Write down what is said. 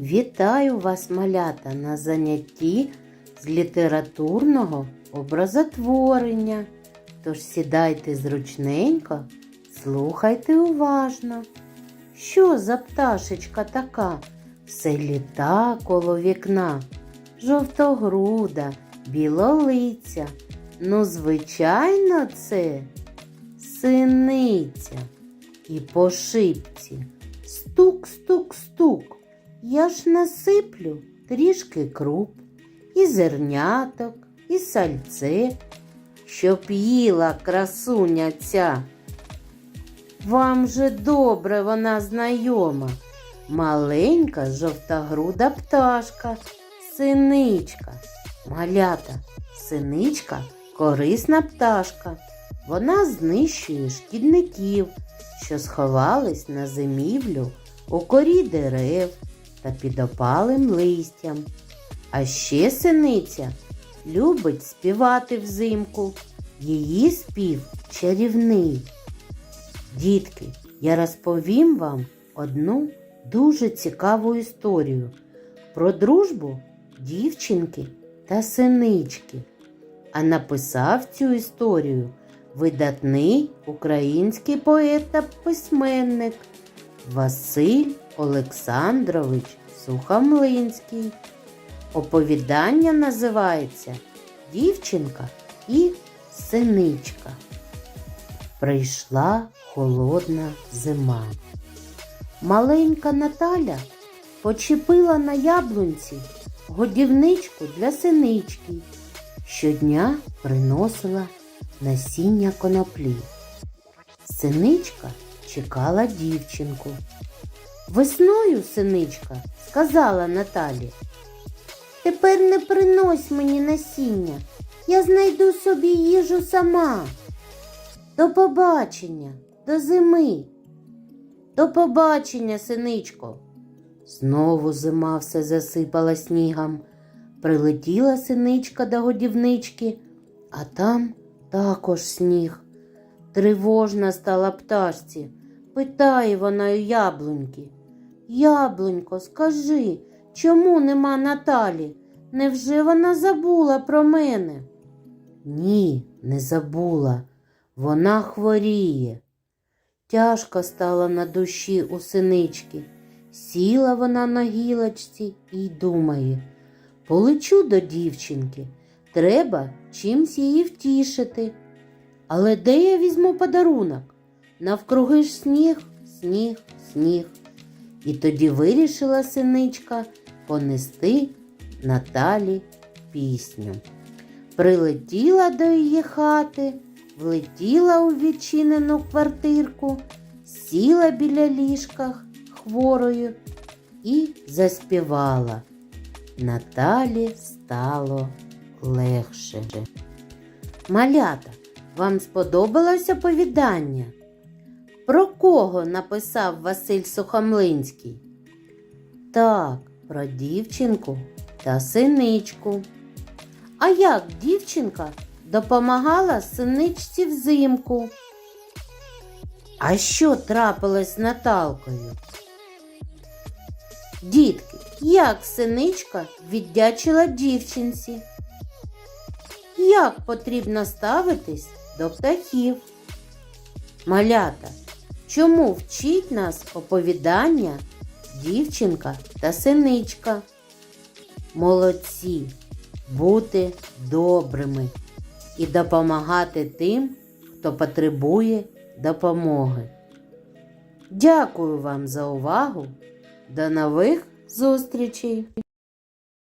Вітаю вас, малята, на занятті з літературного образотворення. Тож сідайте зручненько, слухайте уважно. Що за пташечка така? Все літа коло вікна, жовтогруда, білолиця. Ну, звичайно, це синиця. І по шипці стук, стук, стук. Я ж насиплю трішки круп, і зерняток, і сальце, щоб їла красуня ця. Вам же добре вона знайома, маленька жовтогруда пташка, синичка, малята, синичка корисна пташка. Вона знищує шкідників, що сховались на зимівлю у корі дерев та під опалим листям. А ще синиця любить співати взимку. Її спів чарівний. Дітки, я розповім вам одну дуже цікаву історію про дружбу дівчинки та синички. А написав цю історію видатний український поет та письменник Василь Олександрович Сухомлинський. Оповідання називається Дівчинка і синичка. Прийшла холодна зима. Маленька Наталя почепила на яблунці годівничку для синички. Щодня приносила насіння коноплі. Синичка чекала дівчинку. Весною, синичка, сказала Наталі. Тепер не принось мені насіння. Я знайду собі їжу сама. До побачення, до зими. До побачення, синичко. Знову зима все засипала снігом. Прилетіла синичка до годівнички, а там також сніг. Тривожна стала пташці. Питає вона у яблуньки. Яблунько, скажи, чому нема Наталі? Невже вона забула про мене? Ні, не забула. Вона хворіє. Тяжко стало на душі у синички. Сіла вона на гілочці і думає, полечу до дівчинки, треба чимсь її втішити. Але де я візьму подарунок? Навкруги ж сніг, сніг, сніг. І тоді вирішила синичка понести Наталі пісню. Прилетіла до її хати, влетіла у відчинену квартирку, сіла біля ліжка хворою і заспівала. Наталі стало легше. Малята, вам сподобалось оповідання? Кого написав Василь Сухомлинський? Так, про дівчинку та синичку. А як дівчинка допомагала синичці взимку? А що трапилось з Наталкою? Дітки, як синичка віддячила дівчинці? Як потрібно ставитись до птахів? Малята, чому вчить нас оповідання дівчинка та синичка? Молодці, бути добрими і допомагати тим, хто потребує допомоги. Дякую вам за увагу. До нових зустрічей!